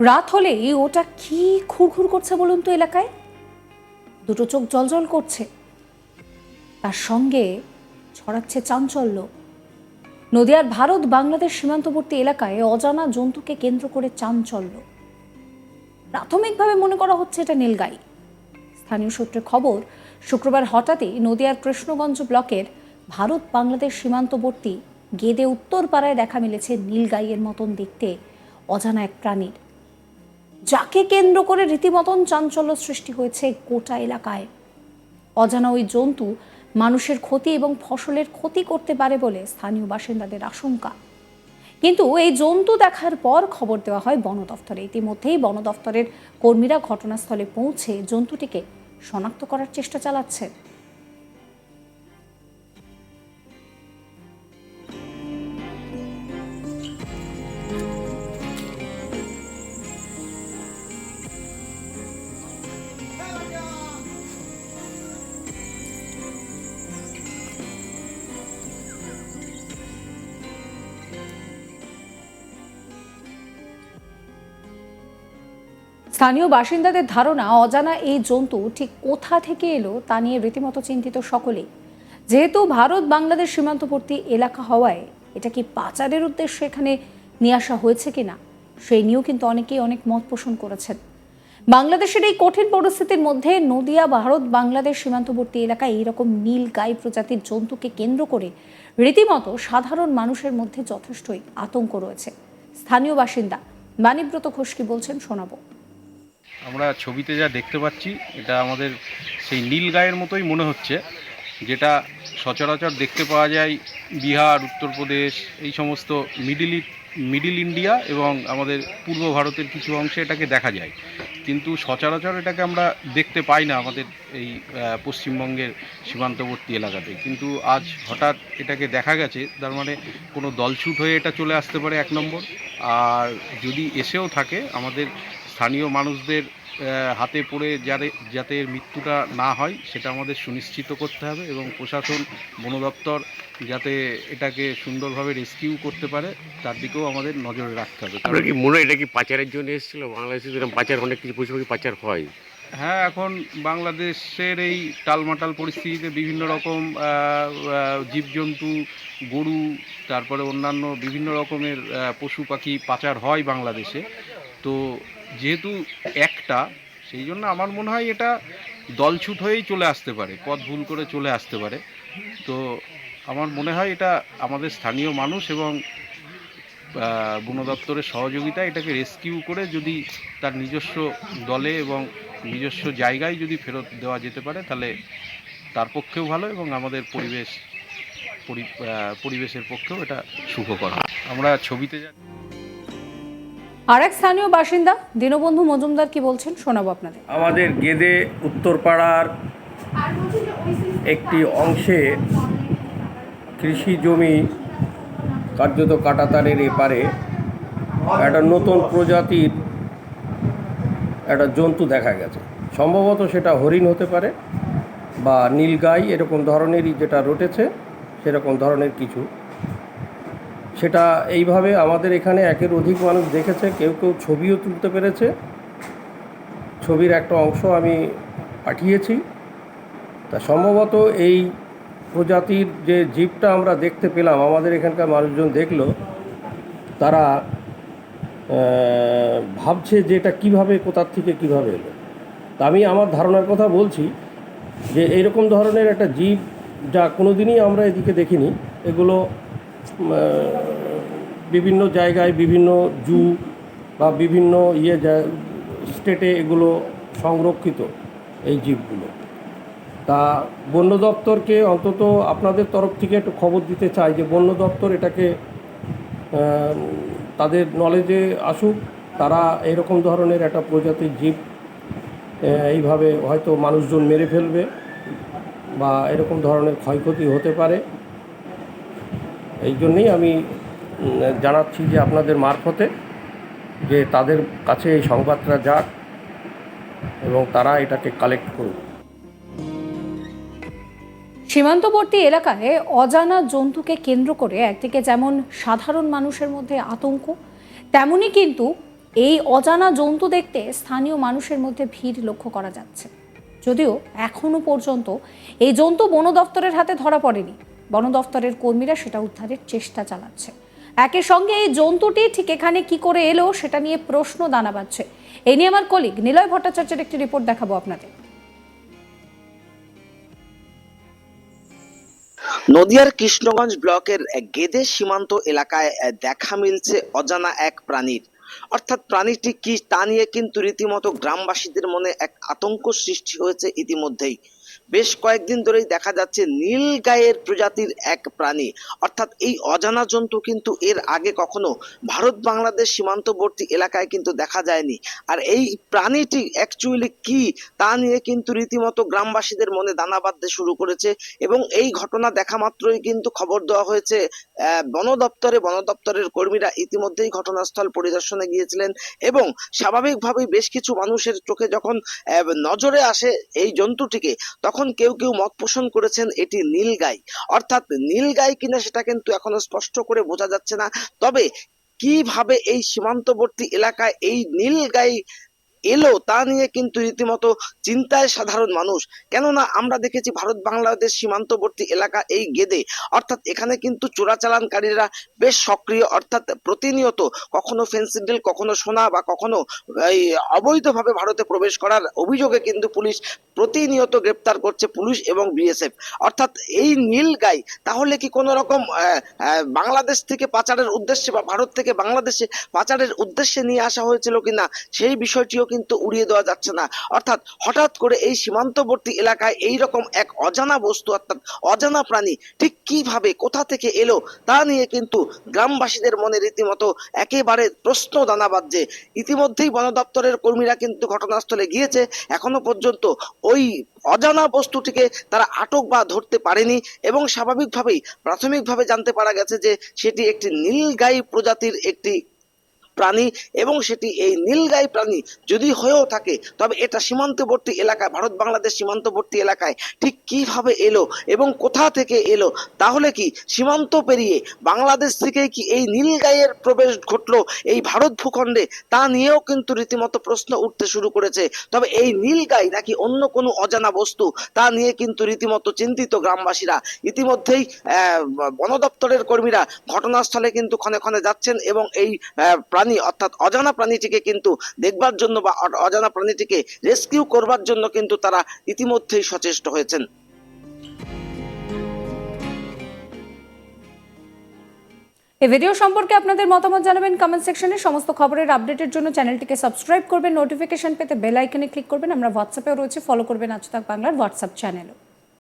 রাত হলেই ওটা কি খুরখুর করছে বলুন তো এলাকায়? দুটো চোখ জলজল করছে। তার সঙ্গে ছড়াচ্ছে চাঞ্চল্য। নদিয়ার ভারত বাংলাদেশ সীমান্তবর্তী এলাকায় অজানা জন্তুকে কেন্দ্র করে চাঞ্চল্য। প্রাথমিকভাবে মনে করা হচ্ছে এটা নীলগাই। স্থানীয় সূত্রে খবর, শুক্রবার হঠাৎই নদিয়ার কৃষ্ণগঞ্জ ব্লকের ভারত বাংলাদেশ সীমান্তবর্তী গেদে উত্তরপাড়ায় দেখা মিলেছে নীলগাইয়ের মতন দেখতে অজানা এক প্রাণীর। যাকে কেন্দ্র করে রীতিমতন চাঞ্চল্য সৃষ্টি হয়েছে গোটা এলাকায়। অজানা ওই জন্তু মানুষের ক্ষতি এবং ফসলের ক্ষতি করতে পারে বলে স্থানীয় বাসিন্দাদের আশঙ্কা। কিন্তু এই জন্তু দেখার পর খবর দেওয়া হয় বন দফতরে। ইতিমধ্যেই বন দফতরের কর্মীরা ঘটনাস্থলে পৌঁছে জন্তুটিকে শনাক্ত করার চেষ্টা চালাচ্ছেন। স্থানীয় বাসিন্দাদের ধারণা, অজানা এই জন্তু ঠিক কোথা থেকে এলো তা নিয়ে রীতিমতো চিন্তিত সকলেই। যেহেতু ভারত, বাংলাদেশ সীমান্তবর্তী এলাকা হওয়ায় এটা কি পাচারের উদ্দেশ্যে এখানে নিয়ে আসা হয়েছে কিনা, সেই নিয়েও কিন্তু অনেকেই অনেক মত পোষণ করেছেন। বাংলাদেশের এই কঠিন পরিস্থিতির মধ্যে নদিয়া, ভারত, বাংলাদেশ সীমান্তবর্তী এলাকায় এইরকম নীল গাই প্রজাতির জন্তুকে কেন্দ্র করে রীতিমতো সাধারণ মানুষের মধ্যে যথেষ্টই আতঙ্ক রয়েছে। স্থানীয় বাসিন্দা মানিব্রত ঘোষ কি বলছেন শোনাবো। আমরা ছবিতে যা দেখতে পাচ্ছি, এটা আমাদের সেই নীল গায়ের মতোই মনে হচ্ছে, যেটা সচরাচর দেখতে পাওয়া যায় বিহার, উত্তরপ্রদেশ, এই সমস্ত মিডিল মিডিল ইন্ডিয়া এবং আমাদের পূর্ব ভারতের কিছু অংশে এটাকে দেখা যায়। কিন্তু সচরাচর এটাকে আমরা দেখতে পাই না আমাদের এই পশ্চিমবঙ্গের সীমান্তবর্তী এলাকাতে। কিন্তু আজ হঠাৎ এটাকে দেখা গেছে, তার মানে কোনো দলছুট হয়ে এটা চলে আসতে পারে এক নম্বর। আর যদি এসেও থাকে, আমাদের স্থানীয় মানুষদের হাতে পড়ে যাতে যাতে মৃত্যুটা না হয় সেটা আমাদের সুনিশ্চিত করতে হবে এবং প্রশাসন বন দপ্তর যাতে এটাকে সুন্দরভাবে রেস্কিউ করতে পারে তার দিকেও আমাদের নজরে রাখতে হবে। আপনার কি মনে হয় এটা কি পাচারের জন্য এসেছিল? বাংলাদেশে যেরকম পাচার অনেক কিছু পশু পাখি পাচার হয়। হ্যাঁ এখন বাংলাদেশের এই টালমাটাল পরিস্থিতিতে বিভিন্ন রকম জীবজন্তু গরু তারপরে অন্যান্য বিভিন্ন রকমের পশু পাখি পাচার হয় বাংলাদেশে। তো যেহেতু একটা, সেই জন্য আমার মনে হয় এটা দলছুট হয়েই চলে আসতে পারে, পথ ভুল করে চলে আসতে পারে। তো আমার মনে হয় এটা আমাদের স্থানীয় মানুষ এবং বন দপ্তরের সহযোগিতায় এটাকে রেস্কিউ করে যদি তার নিজস্ব দলে এবং নিজস্ব জায়গায় যদি ফেরত দেওয়া যেতে পারে, তাহলে তার পক্ষেও ভালো এবং আমাদের পরিবেশ, পরি- পরিবেশের পক্ষেও এটা সুখকর আমরা ছবিতে যা আর এক স্থানীয় বাসিন্দা দীনবন্ধু মজুমদার কি বলছেন শোনাবো আপনাদের। আমাদের গেদে উত্তরপাড়ার একটি অংশে কৃষি জমি কার্যত কাটাতারের এপারে একটা নতুন প্রজাতির একটা জন্তু দেখা গেছে। সম্ভবত সেটা হরিণ হতে পারে বা নীলগাই, এরকম ধরনেরই যেটা রটেছে, সেরকম ধরনের কিছু সেটা এইভাবে আমাদের এখানে একের অধিক মানুষ দেখেছে, কেউ কেউ ছবিও তুলতে পেরেছে। ছবির একটা অংশ আমি পাঠিয়েছি। তা সম্ভবত এই প্রজাতির যে জীবটা আমরা দেখতে পেলাম, আমাদের এখানকার মানুষজন দেখল, তারা ভাবছে যে এটা কীভাবে, কোথার থেকে কীভাবে এলো। তা আমি আমার ধারণার কথা বলছি যে এরকম ধরনের একটা জীব যা কোনো দিনই আমরা এদিকে দেখিনি, এগুলো বিভিন্ন জায়গায় বিভিন্ন জু বা বিভিন্ন ইয়ে স্টেটে এগুলো সংরক্ষিত, এই জীবগুলো। তা বন্য দপ্তরকে অন্তত আপনাদের তরফ থেকে একটু খবর দিতে চাই যে বন্য দপ্তর এটাকে তাদের নলেজে আসুক, তারা এরকম ধরনের একটা প্রজাতির জীব এইভাবে হয়তো মানুষজন মেরে ফেলবে বা এরকম ধরনের ক্ষয়ক্ষতি হতে পারে। এই জন্যেই আমি জানাচ্ছি যে আপনাদের মারফতে যে তাদের কাছে এই সংবাদটা যাক এবং তারা এটাকে কালেক্ট করুক। সীমান্তবর্তী এলাকায় অজানা জন্তুকে কেন্দ্র করে একদিকে যেমন সাধারণ মানুষের মধ্যে আতঙ্ক, তেমনি কিন্তু এই অজানা জন্তু দেখতে স্থানীয় মানুষের মধ্যে ভিড় লক্ষ্য করা যাচ্ছে। যদিও এখনও পর্যন্ত এই জন্তু বন দপ্তরের হাতে ধরা পড়েনি। বন দপ্তরের কর্মীরা সেটা উদ্ধারের চেষ্টা চালাচ্ছে। একই সঙ্গে এই জন্তুটি ঠিক এখানে কি করে এলো সেটা নিয়ে প্রশ্ন দানা বাঁধছে এই নিয়ে আমার কলিগ নিলয় ভট্টাচার্যের একটি রিপোর্ট দেখাবো আপনাদের। নদিয়ার কৃষ্ণগঞ্জ ব্লকের গেদে সীমান্ত এলাকায় দেখা মিলছে অজানা এক প্রাণীর। অর্থাৎ প্রাণীটি কি তা নিয়ে কিন্তু রীতিমতো গ্রামবাসীদের মনে এক আতঙ্ক সৃষ্টি হয়েছে ইতিমধ্যেই। বেশ কয়েকদিন ধরেই দেখা যাচ্ছে নীল গায়ের প্রজাতির এক প্রাণী। অর্থাৎ এই অজানা জন্তু কিন্তু এর আগে কখনো ভারত বাংলাদেশ সীমান্তবর্তী এলাকায় কিন্তু দেখা যায়নি। আর এই প্রাণীটি অ্যাকচুয়ালি কি তা নিয়ে কিন্তু রীতিমতো গ্রামবাসীদের মনে দানা বাঁধতে শুরু করেছে এবং এই ঘটনা দেখা মাত্রই কিন্তু খবর দেওয়া হয়েছে। বন দপ্তরে, বন দপ্তরের কর্মীরা ইতিমধ্যেই ঘটনাস্থল পরিদর্শনে গিয়েছিলেন এবং স্বাভাবিকভাবেই বেশ কিছু মানুষের চোখে যখন নজরে আসে এই জন্তুটিকে তখন কেউ কেউ মত পোষণ করেছেন এটি নীল গাই। অর্থাৎ নীল গাই কিনা সেটা কিন্তু এখনও স্পষ্ট করে বোঝা যাচ্ছে না। তবে কীভাবে এই সীমান্তবর্তী এলাকায় এই নীলগাই এলো তা নিয়ে কিন্তু রীতিমতো চিন্তায় সাধারণ মানুষ। কেননা আমরা দেখেছি ভারত বাংলাদেশ সীমান্তবর্তী এলাকা এই গেদে। অর্থাৎ এখানে কিন্তু চোরাচালানকারীরা বেশ সক্রিয়, অর্থাৎ প্রতিনিয়ত কখনো ফেন্সিডিল কখনো সোনা বা কখনো, এই, অবৈধভাবে ভারতে প্রবেশ করার অভিযোগে কিন্তু পুলিশ প্রতিনিয়ত গ্রেপ্তার করছে পুলিশ এবং বিএসএফ অর্থাৎ এই নীল গাই, তাহলে কি কোনো রকম বাংলাদেশ থেকে পাচারের উদ্দেশ্যে বা ভারত থেকে বাংলাদেশে পাচারের উদ্দেশ্যে নিয়ে আসা হয়েছিল কিনা, সেই বিষয়টিও কিন্তু উড়িয়ে দেওয়া যাচ্ছে না। অর্থাৎ হঠাৎ করে এই সীমান্তবর্তী এলাকায় এই রকম এক অজানা বস্তু, অর্থাৎ অজানা প্রাণী ঠিক কীভাবে, কোথা থেকে এলো তা নিয়ে কিন্তু গ্রামবাসীদের মনে রীতিমতো একেবারে প্রশ্ন দানা বাজছে ইতিমধ্যেই বন দপ্তরের কর্মীরা কিন্তু ঘটনাস্থলে গিয়েছে। এখনও পর্যন্ত ওই অজানা বস্তুটিকে তারা আটক বা ধরতে পারেনি এবং স্বাভাবিকভাবেই, প্রাথমিকভাবে জানতে পারা গেছে যে সেটি একটি নীলগাই প্রজাতির একটি প্রাণী এবং সেটি এই নীলগাই প্রাণী যদি হয়েও থাকে তবে এটা সীমান্তবর্তী এলাকায় ভারত বাংলাদেশ সীমান্তবর্তী এলাকায় ঠিক কীভাবে এলো এবং কোথা থেকে এলো তাহলে কি সীমান্ত পেরিয়ে বাংলাদেশ থেকে কি এই নীলগাইয়ের প্রবেশ ঘটলো এই ভারত ভূখণ্ডে? তা নিয়েও কিন্তু রীতিমতো প্রশ্ন উঠতে শুরু করেছে। তবে এই নীলগাই নাকি অন্য কোনো অজানা বস্তু? তা নিয়ে কিন্তু রীতিমতো চিন্তিত গ্রামবাসীরা। ইতিমধ্যেই বন দপ্তরের কর্মীরা ঘটনাস্থলে কিন্তু ক্ষণে ক্ষণে যাচ্ছেন এবং এই আহ, প্রাণী, অর্থাৎ অজানা প্রাণীটিকে কিন্তু দেখবার জন্য বা অজানা প্রাণীটিকে রেস্কিউ করবার জন্য কিন্তু তারা ইতিমধ্যেই সচেষ্ট হয়েছেন। এই ভিডিও সম্পর্কে আপনাদের মতামত জানাবেন কমেন্ট সেকশনে সমস্ত খবরের আপডেটের জন্য চ্যানেলটিকে সাবস্ক্রাইব করবেন। নোটিফিকেশন পেতে বেল আইকনে ক্লিক করবেন। আমরা হোয়াটসঅ্যাপেও রয়েছে। ফলো করবেন আজ বাংলার হোয়াটসঅ্যাপ চ্যানেলও